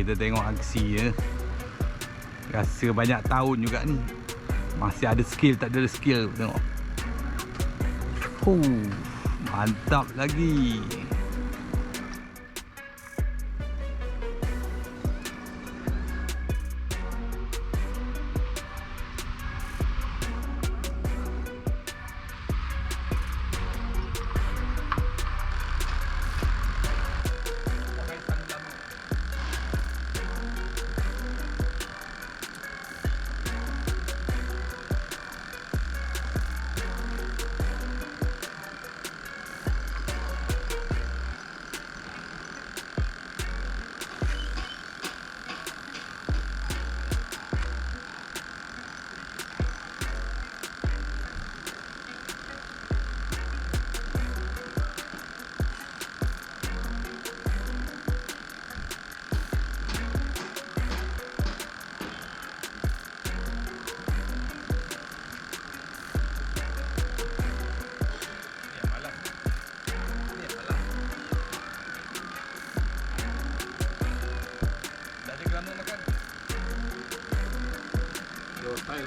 kita tengok aksi ya. Rasa banyak tahun juga ni. Masih ada skill, tak ada skill. Tengok. Huh, mantap lagi.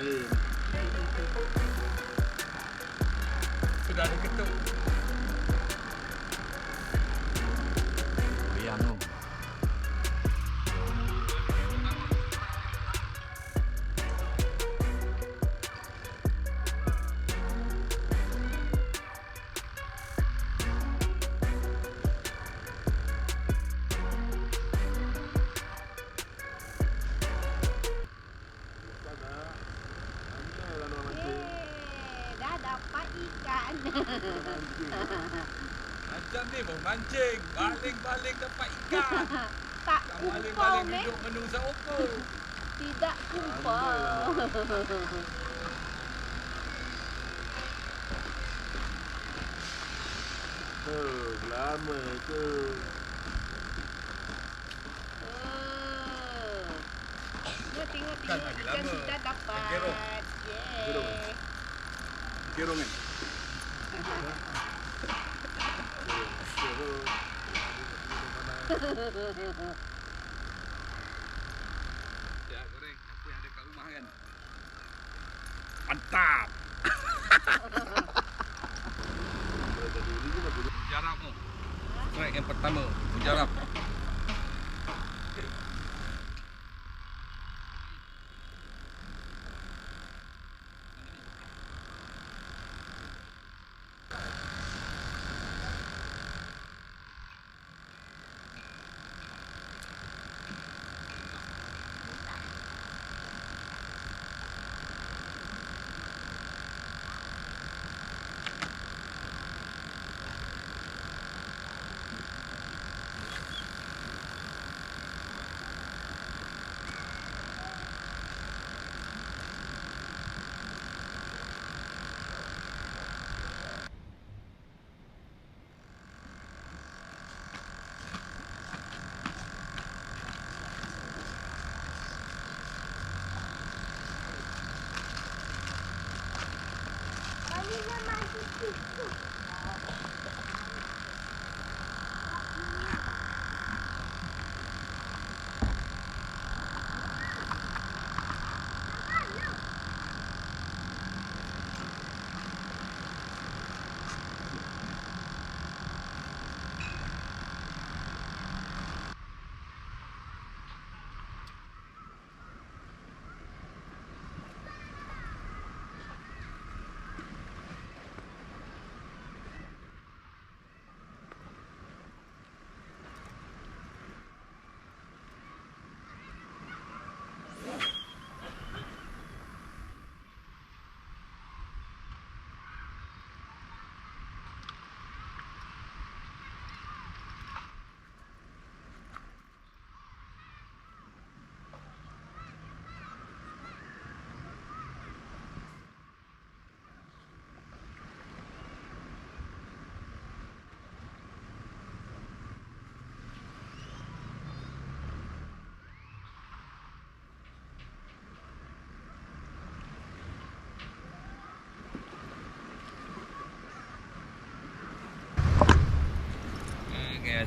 Yeah. Dapat ikan. Macam ni pun mancing. Baling-baling dapat ikan. tak Tak kumpau baling-baling duduk menungsa oko. Tidak kumpau. Oh, lama tu. Oh. Tengok tengok Kan ikan sudah dapat. Gerung. Kirung kan? Ya, goreng. Apa yang ada kat rumah kan? Mantap! Mujarab tu. Track yang pertama, mujarab.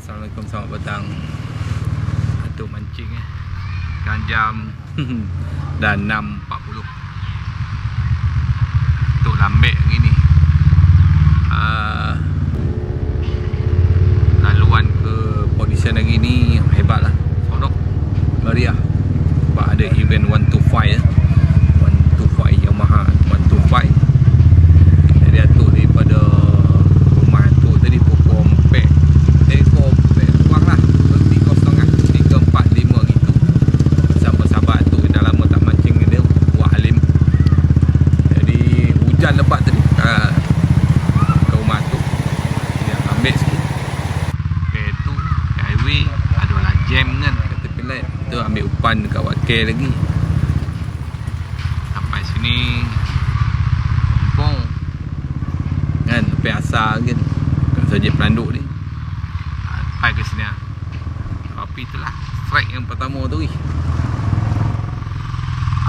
Assalamualaikum selamat petang. Untuk mancing eh. Sekarang jam Dah 6.40 Untuk lambek hari ni. Uh, Laluan ke Audition hari ni Hebat lah Sonok Meriah. Sebab ada event 125 eh 125 Yamaha 125 Jadi atuk daripada Rumah atuk tadi Pukul 4 Eh pukul 4 Kurang lah Berhenti kosong lah 3.45 gitu Sahabat-sahabat atuk Dah lama tak mancing dengan dia Buat Halim Jadi Hujan lebat tadi uh, Ke rumah atuk Dia ambil sikit Okay tu Highway Adalah jam kan Kata pelat Tu ambil umpan wakil lagi. Sampai sini. Kampung. Kan Sampai asal kan Kat saja pelanduk ni. Ah, Sampai ke sini lah. Tapi itulah Strike yang pertama tu wih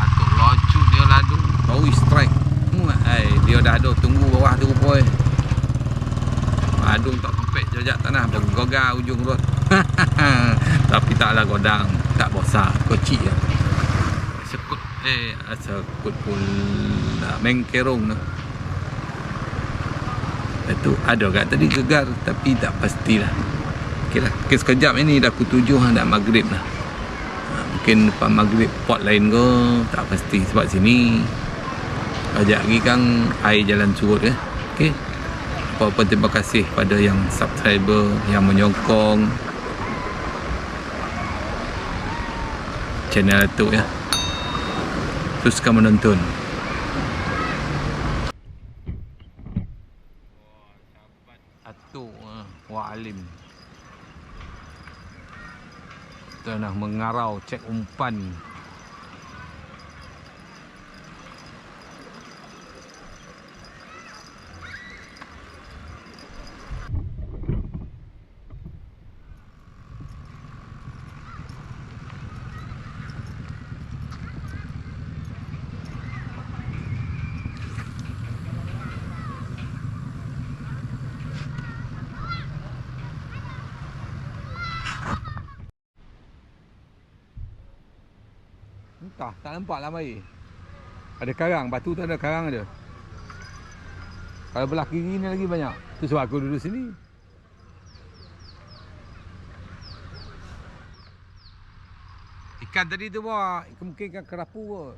Atuk locut dia ladu Tahu strike. Hmm, ay, Dia dah ada tunggu bawah tu rupanya Adung tak sampai jajak tanah. Bergogar ujung rot Tapi taklah godang. Tak bosak Kocik je Eh Sekut pula Mengkerong tu Itu ada kat tadi gegar Tapi tak pastilah. Okey lah okay, sekejap ini dah pukul tujuh Dah maghrib lah. Ha, Mungkin lepas maghrib Pot lain ke Tak pasti. Sebab sini Sekejap lagi kan Air jalan surut ke Okey. Apa-apa terima kasih pada yang subscriber yang menyokong. Channel Atuk ya. Teruskan menonton. Uh, Wak Alim. Tengah mengarau cek umpan. Entah, tak nampak lah air. Ada karang, batu tu ada karang ada. Kalau belah kiri ni lagi banyak. Tu sebab aku duduk sini. Ikan tadi tu buat mungkin ikan kerapu kot.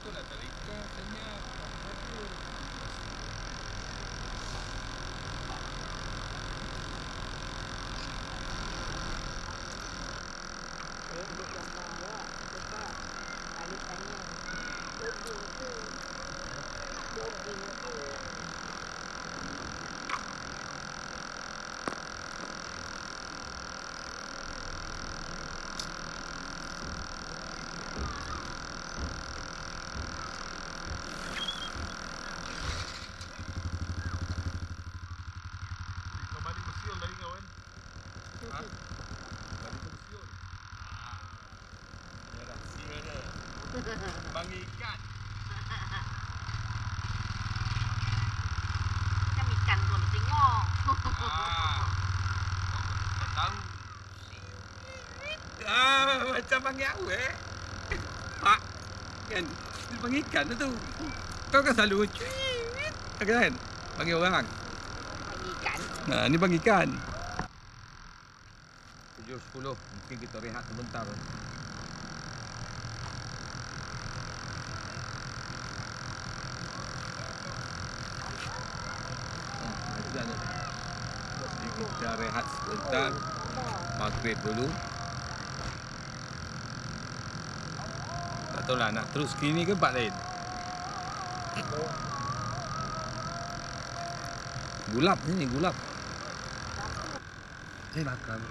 Patutlah tak ada ikan senyap. Kau balik ke siul lagi kau kan? Ha? Balik ke siul. Ya rahsia dia. Bang ikan. Kan ikan tu ada tengok. Ah. Tak tahu. Ah, macam panggil aku eh. Pak. Kan dia panggil ikan tu tu. Kau kan selalu cuit. Kan? Panggil orang. Bagi ikan. Nah, ni bang ikan. 7.10 Mungkin kita rehat sebentar Jadi kita rehat sebentar Maghrib dulu Tak tahulah nak terus kini ke tempat lain Gulap ni gulap. Ini bakar.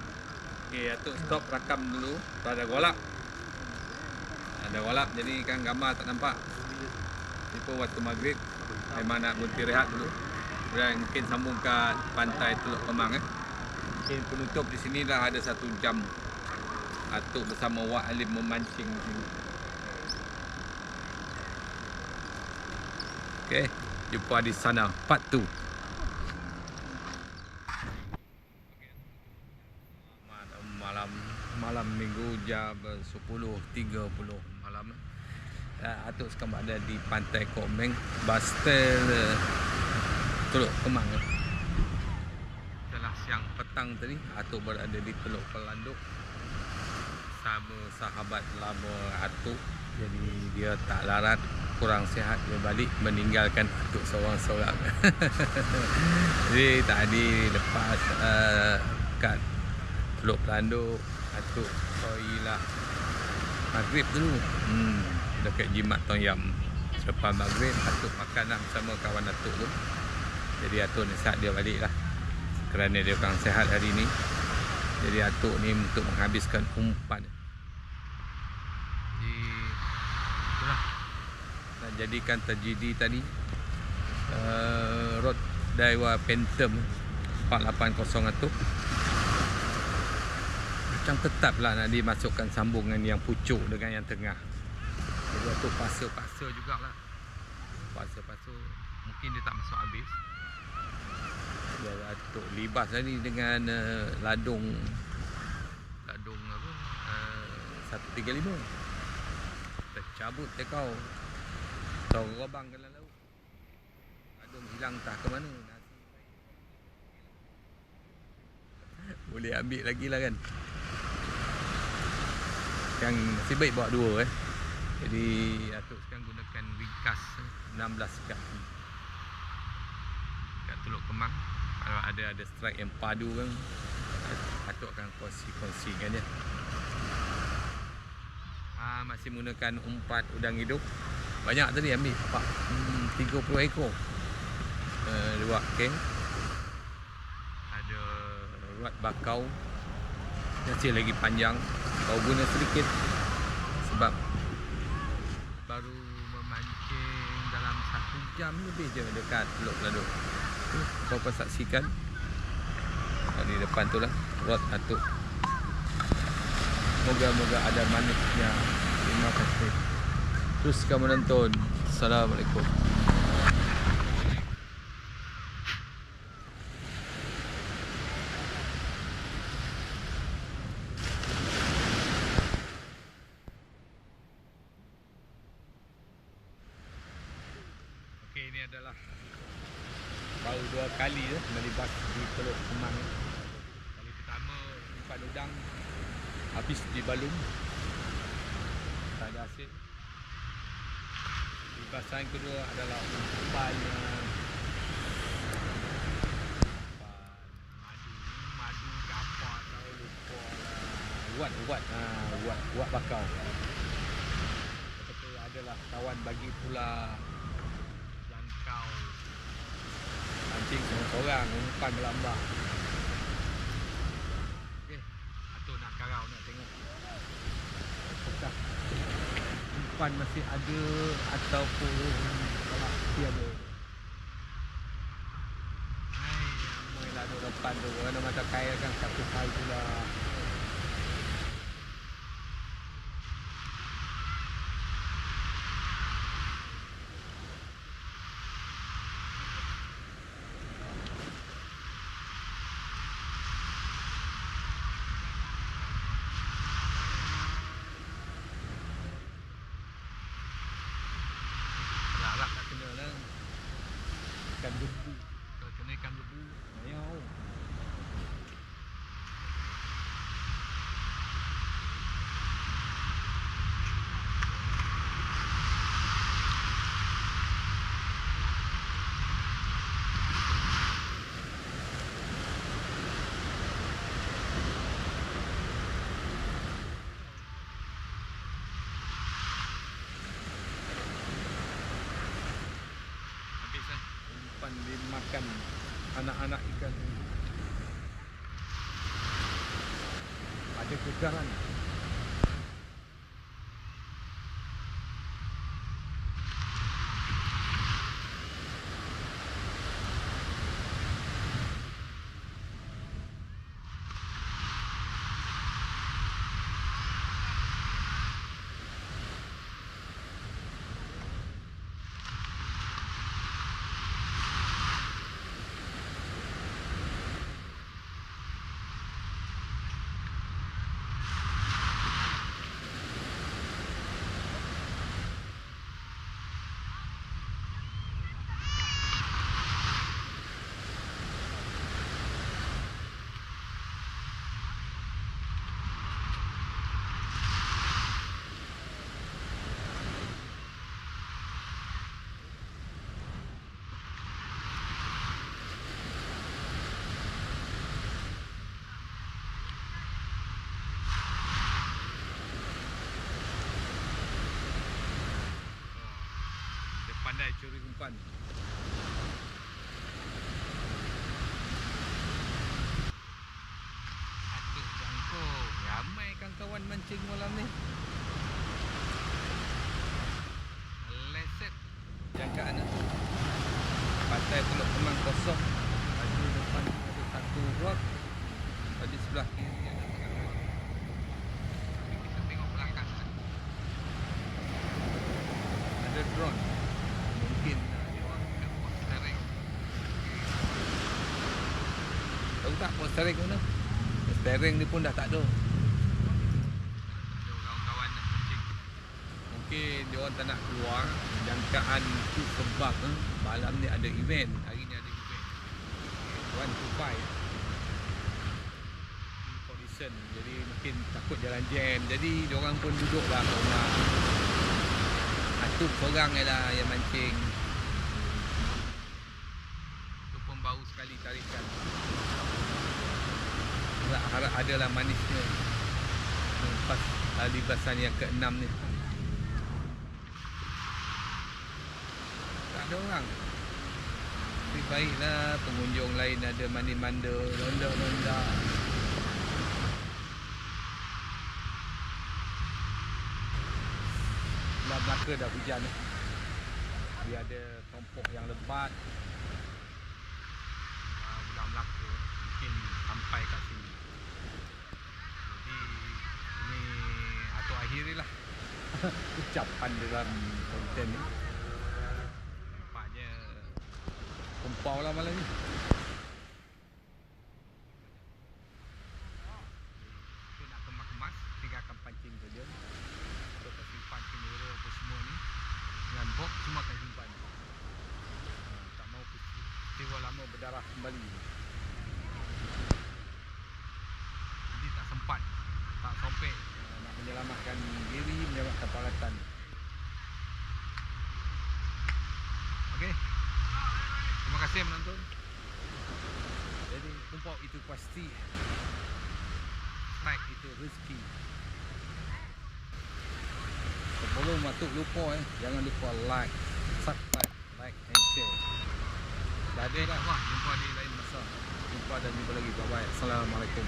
Okey, Atuk stop rakam dulu. Tu ada golap. Ada golap jadi kan gambar tak nampak. Ni pun waktu maghrib memang nak berhenti rehat dulu. Dan mungkin sambung ke pantai Teluk Kemang eh. Mungkin penutup di sini dah ada satu jam. Atuk bersama Wak Alim memancing di sini. Okey, jumpa di sana part 2. malam minggu jam 10.30 malam uh, Atuk sekarang berada di pantai Komeng Bastel uh, Teluk Kemang. Setelah siang petang tadi Atuk berada di Teluk Pelanduk. Sama sahabat lama Atuk Jadi dia tak larat Kurang sihat dia balik Meninggalkan Atuk seorang-seorang Jadi tadi lepas uh, Kat Teluk Pelanduk Atuk toilet Maghrib dulu. Hmm, Dekat jimat Tong Yam. Maghrib Atuk makan lah bersama kawan Atuk tu Jadi Atuk ni saat dia balik lah. Kerana dia kurang sehat hari ni. Jadi Atuk ni untuk menghabiskan umpan. Jadi Itulah. Nak jadikan terjadi tadi uh, Road Daiwa Phantom 480 Atuk. Macam tetap lah nak dimasukkan sambungan yang pucuk dengan yang tengah. Jadi atuk pasa-pasa jugalah. Pasa-pasa mungkin dia tak masuk habis dia atuk libas tadi dengan uh, ladung. Ladung apa? Uh, 135 tercabut tekau terobang ke dalam laut. Ladung hilang tak ke mana. Boleh ambil lagi lah kan. Yang nasib baik bawa dua eh. Jadi Atuk sekarang gunakan ringkas 16 kaki. Kat Teluk Kemang kalau ada ada strike yang padu kan Atuk akan kongsi-kongsikan dia. Ah masih menggunakan umpat udang hidup. Banyak tadi ambil pak. Hmm, 30 ekor. Uh, dua keng. Ada ruat bakau masih lagi panjang kau guna sedikit sebab baru memancing dalam satu jam lebih je dekat Teluk Peladuk tu kau pun saksikan. Di depan tu lah rod atuk. Moga-moga ada manisnya. Terima kasih. Teruskan menonton. Assalamualaikum Okey ini adalah baru dua kali ya melibas di Teluk Kemang. Kali pertama umpan udang habis di balung. Tak ada hasil. Libasan kedua adalah umpan madu madu apa tahu lupa lah. Uat uat ha, uat uat bakau. Lepas tu adalah kawan bagi pula jangkau Mancing seorang-seorang Umpan melambak Okey Atuk nak karau nak tengok Apakah Umpan masih ada Ataupun Kalau tiada Hai Ramai lah depan tu. Kerana macam kaya kan Satu kali pula. Harap tak kena lah Ikan gebu umpan dimakan anak-anak ikan ini. Ada kegaran. Dia pandai curi umpan. Atuk jangko. Ramai kawan-kawan mancing malam ni. Meleset. Jangkaan tu. Pantai Teluk Kemang kosong. Lagi depan ada satu rock. Di sebelah kiri ada tengah rock. Tapi kita tengok belakang. Ada drone. Mungkin uh, dia orang kat pos Tereng. Tereng mana? Pos Tereng ni pun dah tak ada. Kawan-kawan nak mancing. Mungkin dia orang tak nak keluar. Jangkaan tu sebab eh, malam ni ada event. Hari ni ada event. To five. Condition. Jadi mungkin takut jalan jam. Jadi dia orang pun duduklah rumah. Atuk seorang je lah yang mancing adalah manisnya Lepas uh, libasan yang ke-6 ni Tak ada orang Tapi baiklah pengunjung lain ada mandi-manda Ronda-ronda Sebelah belaka dah hujan ni. Dia ada tompok yang lebat. Uh, Belah Melaka mungkin sampai kat sini. Jadi ini akhirilah ucapan dalam konten ni. Nampaknya kumpau lah malam ni. Tu nak kemas-kemas, tinggalkan pancing saja. Kita tak simpan kamera apa semua ni Dengan box semua akan simpan ha, Tak mau peristiwa lama berdarah kembali Jadi tak sempat Tak sompek uh, Nak menyelamatkan diri Peralatan Okey. Terima kasih menonton Jadi kumpau itu pasti Strike itu rezeki. Sebelum Atuk lupa eh. Jangan lupa like Subscribe Like and share. Dah ada dah. Wah jumpa di lain masa. Jumpa dan jumpa lagi. Bye bye Assalamualaikum